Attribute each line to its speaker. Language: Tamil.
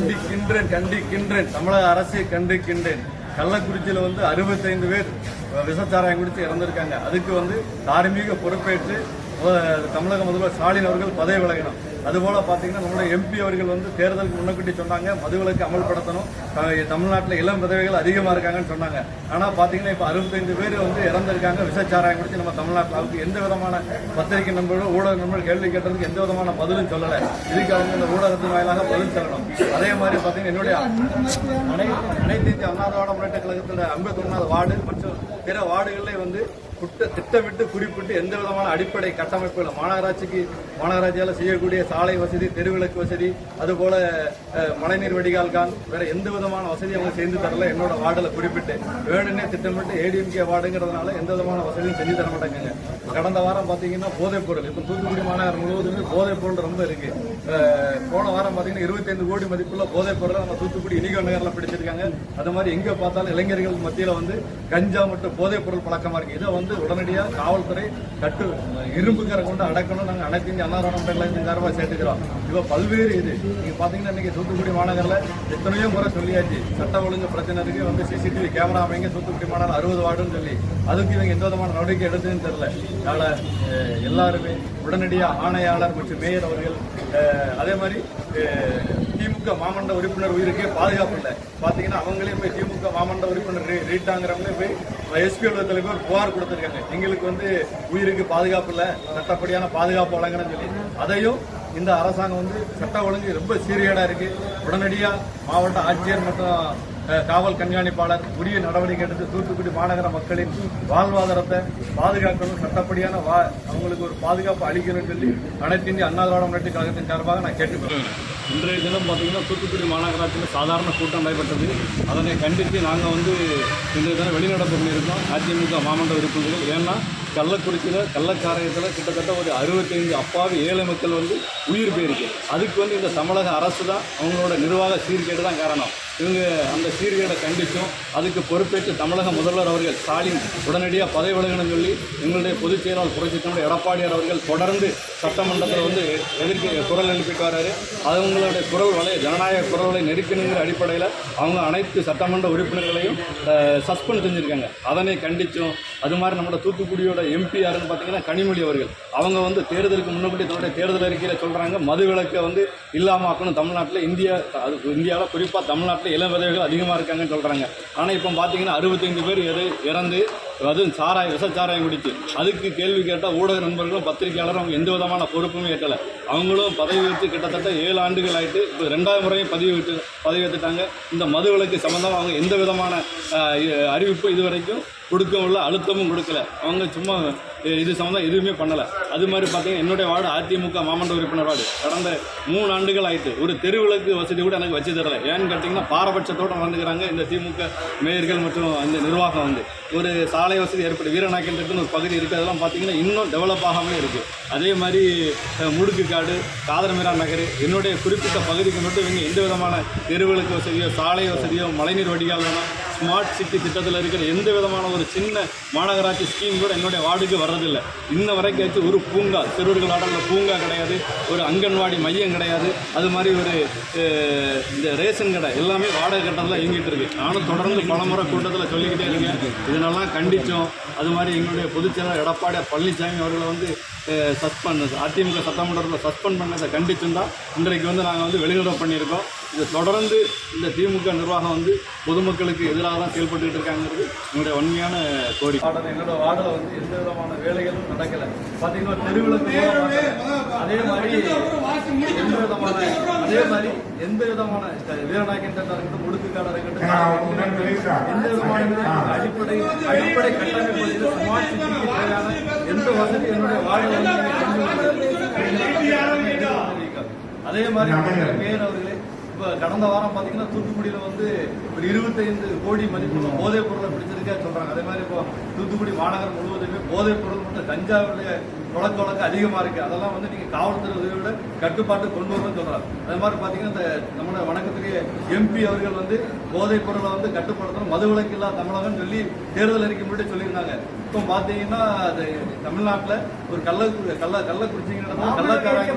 Speaker 1: கண்டிக்கின்றேன் கண்டிக்கின்றேன். தமிழக அரசை கண்டிக்கின்றேன். கள்ளக்குறிச்சியில் வந்து அறுபத்தைந்து பேர் விசச்சாராயம் குடித்து இறந்திருக்காங்க. அதுக்கு வந்து தார்மீக பொறுப்பேற்று தமிழக முதல்வர் ஸ்டாலின் அவர்கள் பதவி விலகினோம் அதுபோல் பார்த்தீங்கன்னா நம்மளுடைய எம்பி அவர்கள் வந்து தேர்தலுக்கு முன்னக்கூட்டி சொன்னாங்க மதுவிலக்கு அமல்படுத்தணும். தமிழ்நாட்டில் இளம் விதவைகள் அதிகமாக இருக்காங்கன்னு சொன்னாங்க. ஆனால் பார்த்தீங்கன்னா இப்போ அறுபத்தைந்து பேர் வந்து இறந்திருக்காங்க. விசச்சாராயம் குடிச்சு நம்ம தமிழ்நாட்டில் அவருக்கு எந்த விதமான பத்திரிகை நண்பர்கள் ஊடக நண்பர்கள் கேள்வி கேட்டதுக்கு எந்த விதமான பதிலும் சொல்லலை. இதுக்கு அவங்க இந்த ஊடகத்தின் வாயிலாக பதில் சொல்லணும். அதே மாதிரி பார்த்தீங்கன்னா என்னுடைய அனைத்து அனைத்து இந்திய முன்னேற்ற கழகத்தில் ஐம்பத்தொன்னாவது வார்டு மற்றும் பிற வார்டுகளிலே வந்து குட்ட திட்டமிட்டு குறிப்பிட்டு எந்த விதமான அடிப்படை கட்டமைப்புகள் மாநகராட்சிக்கு மாநகராட்சியால் செய்யக்கூடிய சாலை வசதி தெருவிளக்கு வசதி அதுபோல மழைநீர் வடிகால் கான் வேற எந்த விதமான வசதி அவங்க செய்து தரல. என்னோட வார்டில் குறிப்பிட்டு. வேணும்னே திட்டமிட்டு ஏடிஎம்கே வார்டுங்கிறதுனால எந்த விதமான வசதியும் செஞ்சு தர மாட்டாங்க கடந்த வாரம் பார்த்தீங்கன்னா போதைப் பொருள். இப்போ தூத்துக்குடி மாநகரம் முழுவதுமே போதைப் பொருள் ரொம்ப இருக்கு. போன வாரம் பார்த்தீங்கன்னா இருபத்தைந்து கோடி மதிப்புள்ள போதைப் பொருளை நம்ம தூத்துக்குடி இனிகோ நகரில் பிடிச்சிருக்காங்க. அது மாதிரி எங்கே பார்த்தாலும் இளைஞர்கள் மத்தியில் வந்து கஞ்சா மற்றும் போதைப் பொருள் பழக்கமாக இருக்கு. இதை வந்து உடனடியாக காவல்துறை கட்டு இரும்புக்கரை கொண்டு அடக்கணும். நாங்கள் அனைத்து இந்திய அன்னாரம் கழகத்தின் சார்பாக சேர்த்துக்கிறோம். இப்போ பல்வேறு இது. நீங்கள் பார்த்தீங்கன்னா இன்றைக்கி தூத்துக்குடி மாநகரில் எத்தனையோ முறை சொல்லியாச்சு. சட்ட ஒழுங்கு பிரச்சனை இருக்குது வந்து சிசிடிவி கேமரா அமைங்க. தூத்துக்குடி மாநகரம் அறுபது வார்டுன்னு சொல்லி. அதுக்கு இவங்க எந்த விதமான நடவடிக்கை எடுத்ததுன்னு தெரில அதனால எல்லாருமே உடனடியாக ஆணையாளர் மற்றும் மேயர் அவர்கள் அதே மாதிரி திமுக மாமண்ட உறுப்பினர் உயிருக்கே பாதுகாப்பு இல்லை. பாத்தீங்கன்னா அவங்களே போய் திமுக மாமண்ட உறுப்பினர் ரீட்டாங்கிறவங்களே போய் எஸ்பி அலுவலகத்தில் போய் புகார் கொடுத்துருக்காங்க. எங்களுக்கு வந்து உயிருக்கு பாதுகாப்பு இல்லை. சட்டப்படியான பாதுகாப்பு வழங்கணும்னு சொல்லி. அதையும் இந்த அரசாங்கம் வந்து சட்ட ஒழுங்கு ரொம்ப சீரியடா இருக்கு. உடனடியா மாவட்ட ஆட்சியர் மற்றும் காவல் கண்காணிப்பாளர் உரிய நடவடிக்கை எடுத்து தூத்துக்குடி மாநகர மக்களின் வாழ்வாதாரத்தை பாதுகாக்கணும். சட்டப்படியான வா அவங்களுக்கு ஒரு பாதுகாப்பு அளிக்கணும்னு சொல்லி அனைத்து இந்திய அண்ணா திராவிட முன்னேற்ற கழகத்தின் சார்பாக நான் கேட்டுக்கொள்கிறேன். இன்றைய தினம் பார்த்தீங்கன்னா தூத்துக்குடி மாநகராட்சியில் சாதாரண கூட்டம் நடைபெற்றது. அதனை கண்டித்து நாங்கள் வந்து இன்றைய தினம் வெளிநடப்பு பண்ணியிருக்கோம். அதிமுக மாமன்ற உறுப்பினர்கள். ஏன்னா கள்ளக்குறிச்சியில் கள்ளக்காரயத்தில் கிட்டத்தட்ட ஒரு அறுபத்தைந்து அப்பாவி ஏழை மக்கள் வந்து உயிர் போயிருக்கு. அதுக்கு வந்து இந்த தமிழக அரசு தான் அவங்களோட நிர்வாக சீர்கேடு தான் காரணம். இவங்க அந்த சீர்கேடை கண்டித்தும் அதுக்கு பொறுப்பேற்று தமிழக முதல்வர் அவர்கள் ஸ்டாலின் உடனடியாக பதவி விலகணும்னு சொல்லி எங்களுடைய பொதுச் செயலாளர் புரட்சித் தமிழர் எடப்பாடியார் அவர்கள் தொடர்ந்து சட்டமன்றத்தில் வந்து எதிர்க்க குரல் எழுப்பிட்டு வராரு. அவங்களுடைய குரல் வலை ஜனநாயக குரல்களை நெருக்கணுங்கிற அடிப்படையில் அவங்க அனைத்து சட்டமன்ற உறுப்பினர்களையும் சஸ்பெண்ட் செஞ்சுருக்காங்க. அதனை கண்டித்தும் அது மாதிரி நம்மளோட தூத்துக்குடியோட எம்பி யாருன்னு பார்த்தீங்கன்னா கனிமொழி அவர்கள். அவங்க வந்து தேர்தலுக்கு முன்னாடி தன்னுடைய தேர்தல் அறிக்கையில் சொல்கிறாங்க மதுவிலக்கை வந்து இல்லாமல் ஆக்கணும் தமிழ்நாட்டில். இந்தியா அது இந்தியாவில் குறிப்பாக தமிழ்நாட்டில் இளம் விதவைகள் அதிகமாக இருக்காங்கன்னு சொல்கிறாங்க ஆனால் இப்போ பார்த்தீங்கன்னா அறுபத்தைந்து பேர் எது இறந்து அதுவும் சாராயம் விசச்சாராயம் குடிச்சு. அதுக்கு கேள்வி கேட்டால் ஊடக நண்பர்களும் பத்திரிகையாளரும் அவங்க எந்த விதமான பொறுப்பும் ஏற்றலை. அவங்களும் பதவி வைத்து கிட்டத்தட்ட ஏழு ஆண்டுகள் ஆயிட்டு இப்போ ரெண்டாவது முறையும் பதவி விட்டு பதவி ஏற்றுட்டாங்க இந்த மது விலக்கு சம்மந்தமாக அவங்க எந்த விதமான அறிவிப்பும் அறிவிப்பு இது வரைக்கும் கொடுக்கவும் இல்லை அழுத்தமும் கொடுக்கல. அவங்க சும்மா இது சம்மந்தம் எதுவுமே பண்ணலை. அது மாதிரி பார்த்தீங்கன்னா என்னுடைய வார்டு அதிமுக மாமன்ற உறுப்பினர் வார்டு. கடந்த மூணு ஆண்டுகள் ஆயிட்டு ஒரு தெருவிளக்கு வசதி கூட எனக்கு வச்சு தரல. ஏன்னு கேட்டிங்கன்னா பாரபட்சத்தோடு நடந்துக்கிறாங்க இந்த திமுக மேயர்கள் மற்றும் இந்த நிர்வாகம் வந்து. ஒரு சாலை வசதி ஏற்பட்டு வீரநாயக்கன்றதுன்னு ஒரு பகுதி இருக்குது அதெல்லாம் பார்த்தீங்கன்னா இன்னும் டெவலப் ஆகாமலே இருக்குது அதே மாதிரி அஹ், முடுக்குக்காடு காதரமிரா நகர் என்னுடைய குறிப்பிட்ட பகுதிக்கு மட்டும் இவங்க எந்த விதமான தெருவிளக்கு வசதியோ சாலை வசதியோ மழைநீர் வடிகால் வேணும் ஸ்மார்ட் சிட்டி திட்டத்தில் இருக்கிற எந்த விதமான ஒரு சின்ன மாநகராட்சி ஸ்கீம் கூட என்னுடைய வார்டுக்கு வர்றதில்லை. இன்ன வரைக்கும் ஒரு பூங்கா சிறுவர்கள் ஆடலில் பூங்கா கிடையாது ஒரு அங்கன்வாடி மையம் கிடையாது அது மாதிரி ஒரு இந்த ரேஷன் கடை எல்லாமே வாடகை கட்டத்தில் இயங்கிட்டு இருக்கு. நானும் தொடர்ந்து பலமுறை கூட்டத்தில் சொல்லிக்கிட்டே இருக்கேன். இதனெல்லாம் கண்டித்தோம் அது மாதிரி எங்களுடைய பொதுச்செயலாளர் எடப்பாடி பழனிசாமி அவர்களை வந்து சஸ்பெண்ட் அதிமுக சட்டமன்றத்தில் சஸ்பெண்ட் பண்ணதை கண்டிச்சும் தான் இன்றைக்கு வந்து நாங்கள் வந்து வெளிநடப்பு பண்ணியிருக்கோம். இது தொடர்ந்து இந்த திமுக நிர்வாகம் வந்து பொதுமக்களுக்கு எதிராக தான் செயல்பட்டுக்கிட்டு இருக்காங்கிறது என்னுடைய உண்மையான கோரிக்கை. எங்களோட வார்டில் வந்து எந்த விதமான வேலைகளும் நடக்கலை. பார்த்தீங்கன்னா தெருவிளக்கு அதே மாதிரி எந்த விதமான அதே மாதிரி எந்த விதமான வீரநாயக்கன் சட்டம் இருக்கட்டும் முடுக்குக்காடு இருக்கட்டும் எந்த விதமான அடிப்படை அடிப்படை கட்டமைப்பு சிட்டிக்கு தேவையான எந்த வசதி என்னுடைய வார்டில் அதே மாதிரி மேயர் அவர்களே இப்ப கடந்த வாரம் பாத்தீங்கன்னா தூத்துக்குடியில வந்து ஒரு இருபத்தைந்து கோடி மதிப்புள்ள போதைப் பொருளை பிடிச்சிருக்கா சொல்றாங்க. அதே மாதிரி இப்போ தூத்துக்குடி மாநகரம் முழுவதுமே போதைப் பொருள் மற்றும் கஞ்சாவுடைய புழக்க வழக்கம் அதிகமா இருக்கு. அதெல்லாம் வந்து நீங்க காவல்துறை உதவியோட கட்டுப்பாட்டு கொண்டு வரணும்னு சொல்றாங்க. அதே மாதிரி பாத்தீங்கன்னா இந்த நம்மளோட வணக்கத்துக்கு எம்பி அவர்கள் வந்து போதைப் பொருளை வந்து கட்டுப்படுத்தணும். மதுவிலக்கு இல்லா தமிழகம் சொல்லி தேர்தல் அறிக்கை முன்னாடி சொல்லியிருந்தாங்க. இப்போ பாத்தீங்கன்னா அது தமிழ்நாட்டுல ஒரு கள்ள கள்ள கள்ளக்குறிச்சிங்கிற கள்ளக்காரங்க